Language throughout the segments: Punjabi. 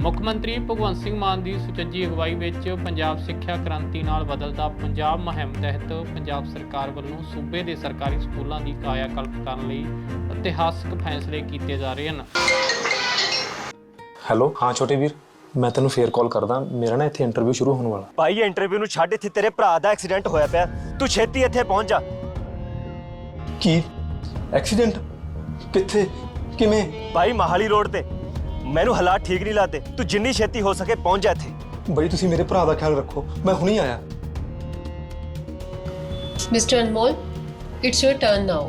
ਮੁੱਖ ਮੰਤਰੀ ਭਗਵੰਤ ਸਿੰਘ ਮਾਨ ਦੀ ਸੁਚੱਜੀ ਅਗਵਾਈ ਵਿੱਚ ਪੰਜਾਬ ਸਿੱਖਿਆ ਕ੍ਰਾਂਤੀ ਨਾਲ ਬਦਲਦਾ ਪੰਜਾਬ ਮੁਹਿੰਮ ਤਹਿਤ ਪੰਜਾਬ ਸਰਕਾਰ ਵੱਲੋਂ ਸੂਬੇ ਦੇ ਸਰਕਾਰੀ ਸਕੂਲਾਂ ਦੀ ਕਾਇਆਕਲਪ ਕਰਨ ਲਈ ਇਤਿਹਾਸਕ ਫੈਸਲੇ ਕੀਤੇ ਜਾ ਰਹੇ ਹਨ। ਹੈਲੋ ਹਾਂ ਛੋਟੇ ਵੀਰ ਮੈਂ ਤੈਨੂੰ ਫੇਰ ਕਾਲ ਕਰਦਾ। ਮੇਰਾ ਨਾ ਇੱਥੇ ਇੰਟਰਵਿਊ ਸ਼ੁਰੂ ਹੋਣ ਵਾਲਾ। ਭਾਈ ਇੰਟਰਵਿਊ ਨੂੰ ਛੱਡ ਇੱਥੇ ਤੇਰੇ ਭਰਾ ਦਾ ਐਕਸੀਡੈਂਟ ਹੋਇਆ ਪਿਆ। ਤੂੰ ਛੇਤੀ ਇੱਥੇ ਪਹੁੰਚ ਜਾ। ਕੀ? ਐਕਸੀਡੈਂਟ? ਕਿੱਥੇ? ਕਿਵੇਂ? ਭਾਈ ਮਹਾਲੀ ਰੋਡ ਤੇ। ਮੈਨੂੰ ਹਾਲਾਤ ਠੀਕ ਨਹੀਂ ਲੱਗਦੇ ਤੂੰ ਜਿੰਨੀ ਛੇਤੀ ਹੋ ਸਕੇ ਪਹੁੰਚ ਜਾ ਇੱਥੇ ਬਈ ਤੁਸੀਂ ਮੇਰੇ ਭਰਾ ਦਾ ਖਿਆਲ ਰੱਖੋ ਮੈਂ ਹੁਣੀ ਆਇਆ Mr. Anmol, it's your turn now.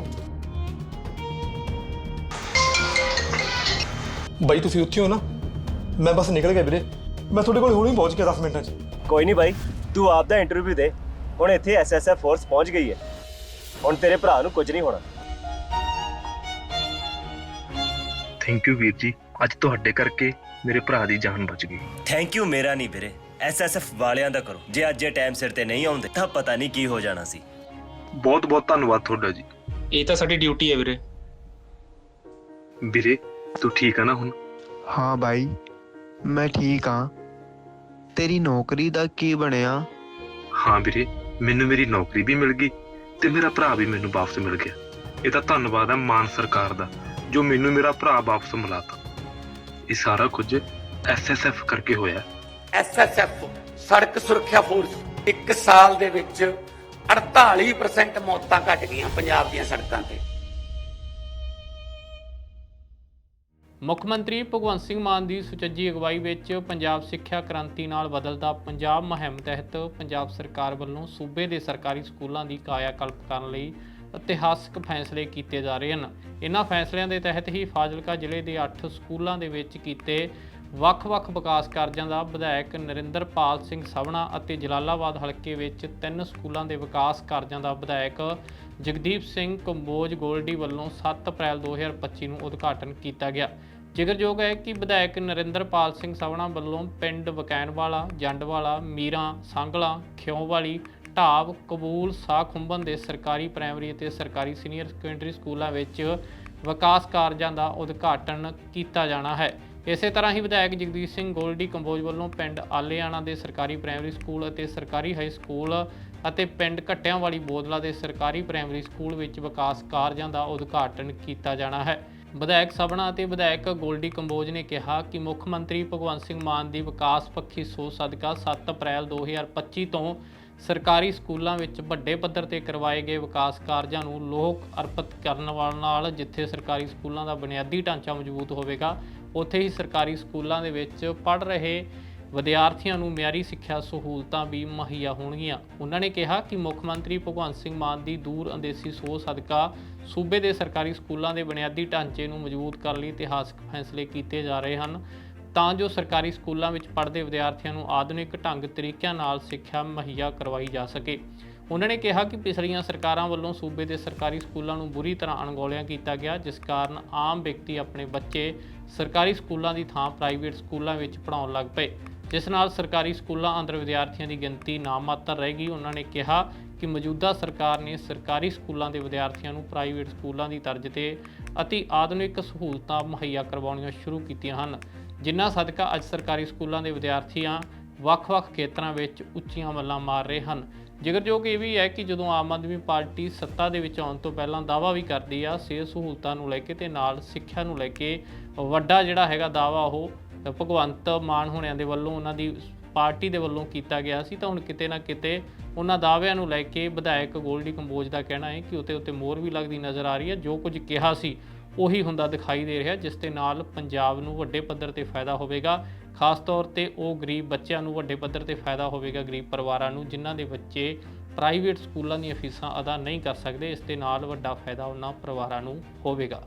ਬਈ ਤੁਸੀਂ ਉੱਥੇ ਹੋ ਨਾ ਮੈਂ ਬਸ ਨਿਕਲ ਗਿਆ ਵੀਰੇ ਮੈਂ ਤੁਹਾਡੇ ਕੋਲ ਹੁਣੀ ਪਹੁੰਚ ਗਿਆ 10 ਮਿੰਟਾਂ 'ਚ ਕੋਈ ਨਹੀਂ ਭਾਈ ਤੂੰ ਆਪ ਦਾ ਇੰਟਰਵਿਊ ਦੇ ਹੁਣ ਇੱਥੇ ਐਸਐਸਐਫ ਫੋਰਸ ਪਹੁੰਚ ਗਈ ਹੈ ਹੁਣ ਤੇਰੇ ਭਰਾ ਨੂੰ ਕੁਝ ਨਹੀਂ ਹੋਣਾ ਥੈਂਕ ਯੂ ਵੀਰ ਜੀ। ਅੱਜ ਤੁਹਾਡੇ ਕਰਕੇ ਮੇਰੇ ਭਰਾ ਦੀ ਜਾਨ ਬਚ ਗਈ। ਥੈਂਕ ਯੂ ਮੇਰਾ ਨਹੀਂ ਵੀਰੇ। ਐਸਐਸਐਫ ਵਾਲਿਆਂ ਦਾ ਕਰੋ। ਜੇ ਅੱਜ ਇਹ ਟਾਈਮ ਸਿਰ ਤੇ ਨਹੀਂ ਆਉਂਦੇ ਤਾਂ ਪਤਾ ਨਹੀਂ ਕੀ ਹੋ ਜਾਣਾ ਸੀ। ਬਹੁਤ ਬਹੁਤ ਧੰਨਵਾਦ ਤੁਹਾਡਾ ਜੀ। ਇਹ ਤਾਂ ਸਾਡੀ ਡਿਊਟੀ ਹੈ ਵੀਰੇ। ਵੀਰੇ ਤੂੰ ਠੀਕ ਆ ਨਾ ਹੁਣ? ਹਾਂ ਬਾਈ ਮੈਂ ਠੀਕ ਹਾਂ ਤੇਰੀ ਨੌਕਰੀ ਦਾ ਕੀ ਬਣਿਆ? ਹਾਂ ਵੀਰੇ ਮੈਨੂੰ ਮੇਰੀ ਨੌਕਰੀ ਵੀ ਮਿਲ ਗਈ ਤੇ ਮੇਰਾ ਭਰਾ ਵੀ ਮੈਨੂੰ ਵਾਪਸ ਮਿਲ ਗਿਆ। ਇਹ ਤਾਂ ਧੰਨਵਾਦ ਹੈ ਮਾਨ ਸਰਕਾਰ ਦਾ। ਜੋ ਮੈਨੂੰ ਮੇਰਾ ਭਰਾ ਵਾਪਸ ਮਿਲਾਤਾ। ਇਹ ਸਾਰਾ ਕੁਝ ਐਸਐਸਐਫ ਕਰਕੇ ਹੋਇਆ ਐਸਐਸਐਫ ਸੜਕ ਸੁਰੱਖਿਆ ਫੋਰਸ ਇੱਕ ਸਾਲ ਦੇ ਵਿੱਚ 48% ਮੌਤਾਂ ਘਟ ਗਈਆਂ ਪੰਜਾਬ ਦੀਆਂ ਸੜਕਾਂ ਤੇ। ਮੁੱਖ ਮੰਤਰੀ ਭਗਵੰਤ ਸਿੰਘ ਮਾਨ ਦੀ ਸੁਚੱਜੀ ਅਗਵਾਈ ਵਿੱਚ ਪੰਜਾਬ ਸਿੱਖਿਆ ਕ੍ਰਾਂਤੀ ਨਾਲ ਬਦਲਦਾ ਪੰਜਾਬ ਮੁਹਿੰਮ ਤਹਿਤ ਪੰਜਾਬ ਸਰਕਾਰ ਵੱਲੋਂ ਸੂਬੇ ਦੇ ਸਰਕਾਰੀ ਸਕੂਲਾਂ ਦੀ ਕਾਇਆਕਲਪ ਕਰਨ ਲਈ ਇਤਿਹਾਸਕ ਫੈਸਲੇ ਕੀਤੇ ਜਾ ਰਹੇ ਹਨ। ਇਹਨਾਂ ਫੈਸਲਿਆਂ ਦੇ ਤਹਿਤ ਹੀ ਫਾਜ਼ਿਲਕਾ ਜ਼ਿਲ੍ਹੇ ਦੇ 8 ਸਕੂਲਾਂ ਦੇ ਵਿੱਚ ਕੀਤੇ ਵੱਖ-ਵੱਖ ਵਿਕਾਸ ਕਾਰਜਾਂ ਦਾ ਵਿਧਾਇਕ ਨਰਿੰਦਰਪਾਲ ਸਿੰਘ ਸਵਣਾ ਅਤੇ ਜਲਾਲਾਬਾਦ ਹਲਕੇ ਵਿੱਚ ਤਿੰਨ ਸਕੂਲਾਂ ਦੇ ਵਿਕਾਸ ਕਾਰਜਾਂ ਦਾ ਵਿਧਾਇਕ ਜਗਦੀਪ ਸਿੰਘ ਕੰਬੋਜ ਗੋਲਡੀ ਵੱਲੋਂ 7 ਅਪ੍ਰੈਲ 2025 ਨੂੰ ਉਦਘਾਟਨ ਕੀਤਾ ਗਿਆ। ਜ਼ਿਕਰਯੋਗ ਹੈ ਕਿ ਵਿਧਾਇਕ ਨਰਿੰਦਰਪਾਲ ਸਿੰਘ ਸਵਣਾ ਵੱਲੋਂ ਪਿੰਡ ਵਕੈਨਵਾਲਾ, ਜੰਡਵਾਲਾ, ਮੀਰਾਂ, ਸੰਗਲਾ, ਖਿਓਵਾਲੀ ਢਾਬ ਕਬੂਲ ਸਾਹ ਖੁੰਬਨ ਦੇ ਸਰਕਾਰੀ ਪ੍ਰਾਇਮਰੀ ਅਤੇ ਸਰਕਾਰੀ ਸੀਨੀਅਰ ਸੈਕੰਡਰੀ ਸਕੂਲਾਂ ਵਿੱਚ ਵਿਕਾਸ ਕਾਰਜਾਂ ਦਾ ਉਦਘਾਟਨ ਕੀਤਾ ਜਾਣਾ ਹੈ। ਇਸੇ ਤਰ੍ਹਾਂ ਹੀ ਵਿਧਾਇਕ ਜਗਦੀਸ਼ ਸਿੰਘ ਗੋਲਡੀ ਕੰਬੋਜ ਵੱਲੋਂ ਪਿੰਡ ਆਲੇਆਣਾ ਦੇ ਸਰਕਾਰੀ ਪ੍ਰਾਇਮਰੀ ਸਕੂਲ ਅਤੇ ਸਰਕਾਰੀ ਹਾਈ ਸਕੂਲ ਅਤੇ ਪਿੰਡ ਘੱਟਿਆਂ ਵਾਲੀ ਬੋਦਲਾ ਦੇ ਸਰਕਾਰੀ ਪ੍ਰਾਇਮਰੀ ਸਕੂਲ ਵਿੱਚ ਵਿਕਾਸ ਕਾਰਜਾਂ ਦਾ ਉਦਘਾਟਨ ਕੀਤਾ ਜਾਣਾ ਹੈ। ਵਿਧਾਇਕ ਸਭਨਾ ਅਤੇ ਵਿਧਾਇਕ ਗੋਲਡੀ ਕੰਬੋਜ ਨੇ ਕਿਹਾ ਕਿ ਮੁੱਖ ਮੰਤਰੀ ਭਗਵੰਤ ਸਿੰਘ ਮਾਨ ਦੀ ਵਿਕਾਸ ਪੱਖੀ ਸੋਚ ਸਦਕਾ 7 ਅਪ੍ਰੈਲ 2025 ਤੋਂ ਸਰਕਾਰੀ ਸਕੂਲਾਂ ਵਿੱਚ ਵੱਡੇ ਪੱਧਰ ਤੇ ਕਰਵਾਏ ਗਏ ਵਿਕਾਸ ਕਾਰਜਾਂ ਨੂੰ ਲੋਕ ਅਰਪਿਤ ਕਰਨ ਵਾਲ ਨਾਲ ਜਿੱਥੇ ਸਰਕਾਰੀ ਸਕੂਲਾਂ ਦਾ ਬੁਨਿਆਦੀ ਢਾਂਚਾ ਮਜ਼ਬੂਤ ਹੋਵੇਗਾ, ਉੱਥੇ ਹੀ ਸਰਕਾਰੀ ਸਕੂਲਾਂ ਦੇ ਵਿੱਚ ਪੜ੍ਹ ਰਹੇ ਵਿਦਿਆਰਥੀਆਂ ਨੂੰ ਮਿਆਰੀ ਸਿੱਖਿਆ ਸਹੂਲਤਾਂ ਵੀ ਮੁਹੱਈਆ ਹੋਣਗੀਆਂ। ਉਹਨਾਂ ਨੇ ਕਿਹਾ ਕਿ ਮੁੱਖ ਮੰਤਰੀ ਭਗਵੰਤ ਸਿੰਘ ਮਾਨ ਦੀ ਦੂਰ ਅੰਦੇਸੀ ਸੋਚ ਸਦਕਾ ਸੂਬੇ ਦੇ ਸਰਕਾਰੀ ਸਕੂਲਾਂ ਦੇ ਬੁਨਿਆਦੀ ਢਾਂਚੇ ਨੂੰ ਮਜ਼ਬੂਤ ਕਰਨ ਲਈ ਇਤਿਹਾਸਕ ਫੈਸਲੇ ਕੀਤੇ ਜਾ ਰਹੇ ਹਨ। ਤਾਂ ਜੋ ਸਰਕਾਰੀ ਸਕੂਲਾਂ ਵਿੱਚ ਪੜ੍ਹਦੇ ਵਿਦਿਆਰਥੀਆਂ ਨੂੰ ਆਧੁਨਿਕ ਢੰਗ ਤਰੀਕਿਆਂ ਨਾਲ ਸਿੱਖਿਆ ਮੁਹੱਈਆ ਕਰਵਾਈ ਜਾ ਸਕੇ। ਉਹਨਾਂ ਨੇ ਕਿਹਾ ਕਿ ਪਿਛਲੀਆਂ ਸਰਕਾਰਾਂ ਵੱਲੋਂ ਸੂਬੇ ਦੇ ਸਰਕਾਰੀ ਸਕੂਲਾਂ ਨੂੰ ਬੁਰੀ ਤਰ੍ਹਾਂ ਅਣਗੌਲਿਆ ਕੀਤਾ ਗਿਆ, ਜਿਸ ਕਾਰਨ ਆਮ ਵਿਅਕਤੀ ਆਪਣੇ ਬੱਚੇ ਸਰਕਾਰੀ ਸਕੂਲਾਂ ਦੀ ਥਾਂ ਪ੍ਰਾਈਵੇਟ ਸਕੂਲਾਂ ਵਿੱਚ ਪੜ੍ਹਾਉਣ ਲੱਗ ਪਏ। ਜਿਸ ਨਾਲ ਸਰਕਾਰੀ ਸਕੂਲਾਂ ਅੰਦਰ ਵਿਦਿਆਰਥੀਆਂ ਦੀ ਗਿਣਤੀ ਨਾਮਾਤਰ ਰਹੇਗੀ ਉਹਨਾਂ ਨੇ ਕਿਹਾ ਕਿ ਮੌਜੂਦਾ ਸਰਕਾਰ ਨੇ ਸਰਕਾਰੀ ਸਕੂਲਾਂ ਦੇ ਵਿਦਿਆਰਥੀਆਂ ਨੂੰ ਪ੍ਰਾਈਵੇਟ ਸਕੂਲਾਂ ਦੀ ਤਰਜ਼ ਤੇ ਅਤੀ ਆਧੁਨਿਕ ਸਹੂਲਤਾਂ ਮੁਹੱਈਆ ਕਰਵਾਉਣੀਆਂ ਸ਼ੁਰੂ ਕੀਤੀਆਂ ਹਨ। ਜਿੰਨਾ ਸਦਕਾ ਅੱਜ ਸਰਕਾਰੀ ਸਕੂਲਾਂ ਦੇ ਵਿਦਿਆਰਥੀਆਂ ਵੱਖ-ਵੱਖ ਖੇਤਰਾਂ ਵਿੱਚ ਉੱਚੀਆਂ ਮੱਲਾਂ ਮਾਰ ਰਹੇ ਹਨ। ਜਿਗਰਯੋਗ ਇਹ ਵੀ ਹੈ ਕਿ ਜਦੋਂ ਆਮ ਆਦਮੀ ਪਾਰਟੀ ਸੱਤਾ ਦੇ ਵਿੱਚ ਆਉਣ ਤੋਂ ਪਹਿਲਾਂ ਦਾਅਵਾ ਵੀ ਕਰਦੀ ਆ, ਸਿਹਤ ਸਹੂਲਤਾਂ ਨੂੰ ਲੈ ਕੇ ਤੇ ਨਾਲ ਸਿੱਖਿਆ ਨੂੰ ਲੈ ਕੇ ਵੱਡਾ ਜਿਹੜਾ ਹੈਗਾ ਦਾਅਵਾ ਉਹ ਭਗਵੰਤ ਮਾਨ ਹੋਣਿਆਂ ਦੇ ਵੱਲੋਂ ਉਹਨਾਂ ਦੀ ਪਾਰਟੀ ਦੇ ਵੱਲੋਂ ਕੀਤਾ ਗਿਆ ਸੀ, ਤਾਂ ਹੁਣ ਕਿਤੇ ਨਾ ਕਿਤੇ ਉਹਨਾਂ ਦਾਅਵਿਆਂ ਨੂੰ ਲੈ ਕੇ ਵਿਧਾਇਕ ਗੋਲਡੀ ਕੰਬੋਜ ਦਾ ਕਹਿਣਾ ਹੈ ਕਿ ਉਤੇ ਉਤੇ ਮੋਰ ਵੀ ਲੱਗਦੀ ਨਜ਼ਰ ਆ ਰਹੀ ਹੈ, ਜੋ ਕੁਝ ਕਿਹਾ ਸੀ। ਉਹੀ ਹੁੰਦਾ ਦਿਖਾਈ ਦੇ ਰਿਹਾ ਜਿਸ ਦੇ ਨਾਲ ਪੰਜਾਬ ਨੂੰ ਵੱਡੇ ਪੱਧਰ ਤੇ ਫਾਇਦਾ ਹੋਵੇਗਾ। ਖਾਸ ਤੌਰ ਤੇ ਉਹ ਗਰੀਬ ਬੱਚਿਆਂ ਨੂੰ ਵੱਡੇ ਪੱਧਰ ਤੇ ਫਾਇਦਾ ਹੋਵੇਗਾ। ਗਰੀਬ ਪਰਿਵਾਰਾਂ ਨੂੰ ਜਿਨ੍ਹਾਂ ਦੇ ਬੱਚੇ ਪ੍ਰਾਈਵੇਟ ਸਕੂਲਾਂ ਦੀਆਂ ਫੀਸਾਂ ਅਦਾ ਨਹੀਂ ਕਰ ਸਕਦੇ, ਇਸ ਦੇ ਨਾਲ ਵੱਡਾ ਫਾਇਦਾ ਉਹਨਾਂ ਪਰਿਵਾਰਾਂ ਨੂੰ ਹੋਵੇਗਾ।